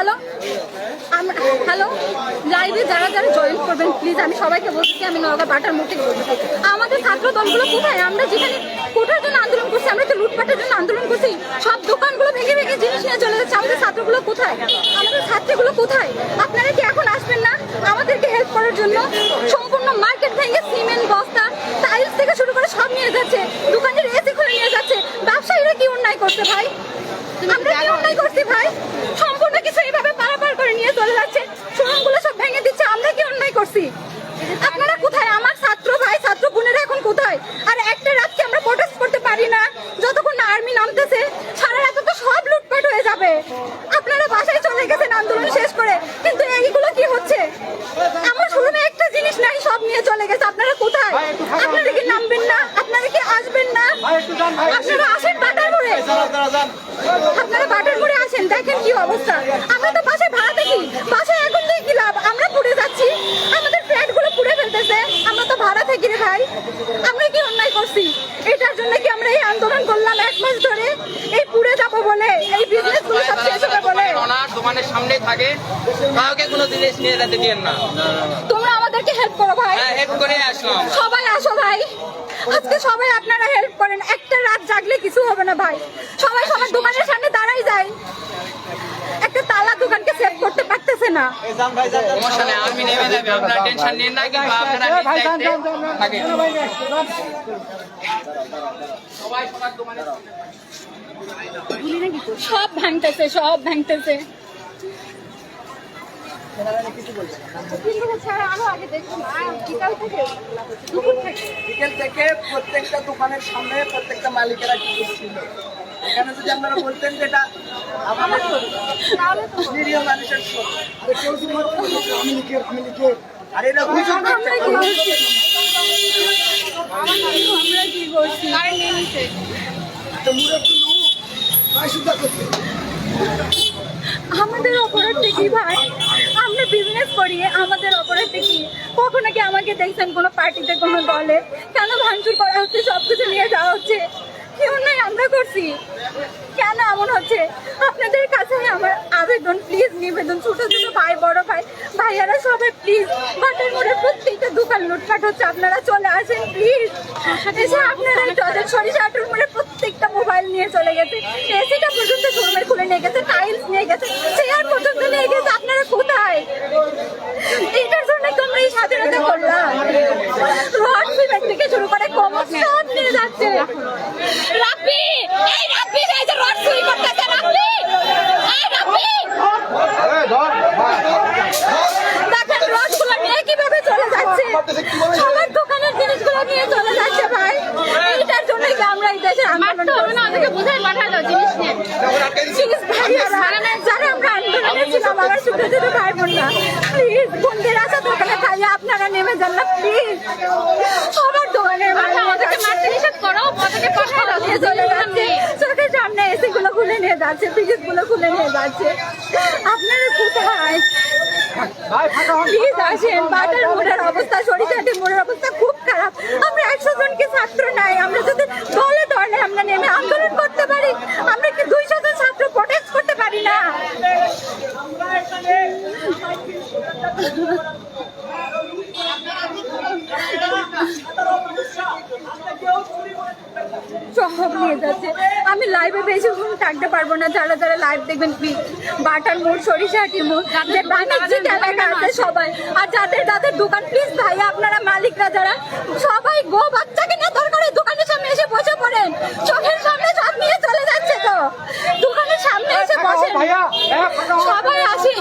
Hello? Hello? লাইভে যারা যারা জয়েন করবেন প্লিজ আমি সবাইকে বলছি আমি নগা বাটার মুখ আমাদের ছাত্র দলগুলো কোথায়? আমরা যেখানে কোটার জন্য আন্দোলন করছি, আমরা তো লুটপাটের জন্য আন্দোলন করছি, সব দোকানগুলো ভেঙে ভেঙে জিনিস নিয়ে চলে যাচ্ছে। আমাদের ছাত্রগুলো কোথায়? আমাদের ছাত্রগুলো কোথায়? আপনারা কি এখন আসবেন না? আমাদেরকে হেল্প করার জন্য? সম্পূর্ণ মার্কেট ভেঙে সিমেন্ট বস্তা টাইলস থেকে শুরু করে সব নিয়ে যাচ্ছে। দোকানের এসি খুলে নিয়ে যাচ্ছে ব্যবসায়ীরা কি অন্যায় করছে ভাই আমরা কি অন্যায় করছি ভাই সম্পূর্ণ কিছু এইভাবে পারাপার করে নিয়ে চলে যাচ্ছে শোরুমগুলো সব ভেঙে দিচ্ছে আমরা কি অন্যায় করছি আপনারা কোথায় আমার ছাত্র ভাই ছাত্র বোনেরা এখন কোথায় আর একটা রাতকে আমরা প্রোটেস্ট করতে পারি না যতক্ষণ না আর্মি নামতেছে সারা রাত তো সব লুটপাট হয়ে যাবে আপনারা বাসায় চলে গেছেন আন্দোলন শেষ করে কিন্তু এইগুলো কি হচ্ছে আমার শোরুমে একটা জিনিস নাই সব চলে গেছে আপনারা কোথায়? আপনারা কি নামবেন না? আপনারা কি আসবেন না? আপনারা আসেন বাটার করে আপনারা বাটার করে আসেন দেখেন কি অবস্থা। আমরা তো বাসায় ভাড়া থাকি বাসায় এখন দিয়ে কি লাভ? আমরা পুড়ে যাচ্ছি। আমাদের ফ্ল্যাটগুলো পুড়ে ফেলতেছে। আমরা তো ভাড়া থাকি রে ভাই। আমরা কি অন্যায় করছি? এটার জন্য কি আমরা এই আন্দোলন করলাম এক মাস ধরে? এই পুড়ে যাব বলে? এই বিজনেসগুলো সব শেষ হবে বলে? ওনার দোকানের সামনে থাকে। কাউকে কোনো জিনিস নিয়ে যেতে দিয়েন না। তোমরা আমাদেরকে হেল্প করো ভাই। হ্যাঁ হেল্প করে আসলাম। সবাই আসো ভাই। আজকে সবাই আপনারা হেল্প করেন। একটা রাত জাগলে কিছু হবে না ভাই। সবাই সবার দোকানের সামনে দাঁড়াই যায়। একটা তালা দোকানকে সেভ করতে পারতেছে না। সমস্যা নেই আর্মি নেমে যাবে আপনারা টেনশন নিন না কিংবা আপনারা নিজ দায়িত্বে থাকেন। সবাই সবার দোকানে সব ভাঙতেছে সব ভাঙতেছে কিন্তু স্যার আরও আগে দেখুন আর বিকাল থেকে দুপুর থেকে। বিকেল থেকে প্রত্যেকটা দোকানের সামনে প্রত্যেকটা মালিকেরা কি করছিল এখানে যদি আপনারা বলতেন যে এটা আমাদের নিরীহ মানুষের কেউ যদি বলতো, আমি লিখে আমি লিখে আর এটা অভিযোগ আমরা কি করছি। আমাদের অপরাধটা কি ভাই? আমরা বিজনেস করি আমাদের অপরাধটা কি? কখনো কি আমাকে দেখছেন কোনো পার্টিতে কোনো দলে? কেন ভাঙচুর করা হচ্ছে সবকিছু নিয়ে যাওয়া হচ্ছে? কেউ নাই আমরা করছি? কেন এমন হচ্ছে? আপনাদের কাছে আমার আবেদন প্লিজ নিবেদন। ছোট ছোট ভাই বড় ভাই ভাইয়ারা সবাই প্লিজ বাটার মোড়ের প্রত্যেকটা দোকান লুটপাট হচ্ছে আপনারা চলে আসেন প্লিজ এসে আপনারা টজের সরিষা আটুর মোড়ে প্রত্যেকটা মোবাইল নিয়ে চলে গেছে। এসিটা পর্যন্ত শোরুমে খুলে নিয়ে গেছে টাইলস নিয়ে গেছে চেয়ার পর্যন্ত নিয়ে গেছে আপনারা কোথায় এটার জন্য তো আমরা এই স্বাধীনতা করলাম রড সিমেন্ট থেকে শুরু করে কমর সব যাচ্ছে রাব্বি! এই রাব্বি এই যে রড চুরি করতেছে রাব্বি! এই রাব্বি! দেখেন রডগুলো নিয়ে কীভাবে চলে যাচ্ছে? সবার দোকানের জিনিসগুলো নিয়ে চলে যাচ্ছে ভাই। এইটার জন্য কি আমরা এই দেশে আন্দোলন করছি না ওদেরকে বুঝাই পাঠা দাও জিনিস নিয়ে। প্লিজ ভাইয়ারা যারা আমরা আন্দোলনে ছিলাম আমার ছোট ছোট ভাই বোনরা প্লিজ বোনদের আসা দোকানে ভাইয়া আপনারা নেমে যান না প্লিজ সবার দোকানের ওদেরকে মারতে নিষেধ করো ওদেরকে পাঠায় দাও নিয়ে চলে যাচ্ছে। চোখের সামনে এসে গুলো খুলে নিয়ে যাচ্ছে ফ্রিজগুলো খুলে নিয়ে যাচ্ছে। আপনারা কোথায়? প্লিজ আসেন বাটার মোড়ের অবস্থা সরিষাটি মোড়ের অবস্থা খুব খারাপ। আমরা একশো জনকে ছাত্র নাই আমরা যদি দলে দলে আমরা নেমে আন্দোলন করতে পারি। আমরা কি দুইশো জন ছাত্র প্রোটেস্ট করতে পারি না? সব নিয়ে যাচ্ছে আমি লাইভে বেশিক্ষণ থাকতে পারব না যারা যারা লাইভ দেখবেন প্লিজ বাটার মোড় সরিষাটি মোড় যে বাণিজ্যিক এলাকা আছে সবাই আর যাদের যাদের দোকান প্লিজ ভাই আপনারা মালিকরা যারা সবাই গো বাচ্চাকে নিয়ে দরকার হয় দোকানের সামনে এসে বসে পড়েন চোখের সামনে সব নিয়ে চলে যাচ্ছে তো দোকানের সামনে এসে বসেন সবাই আসে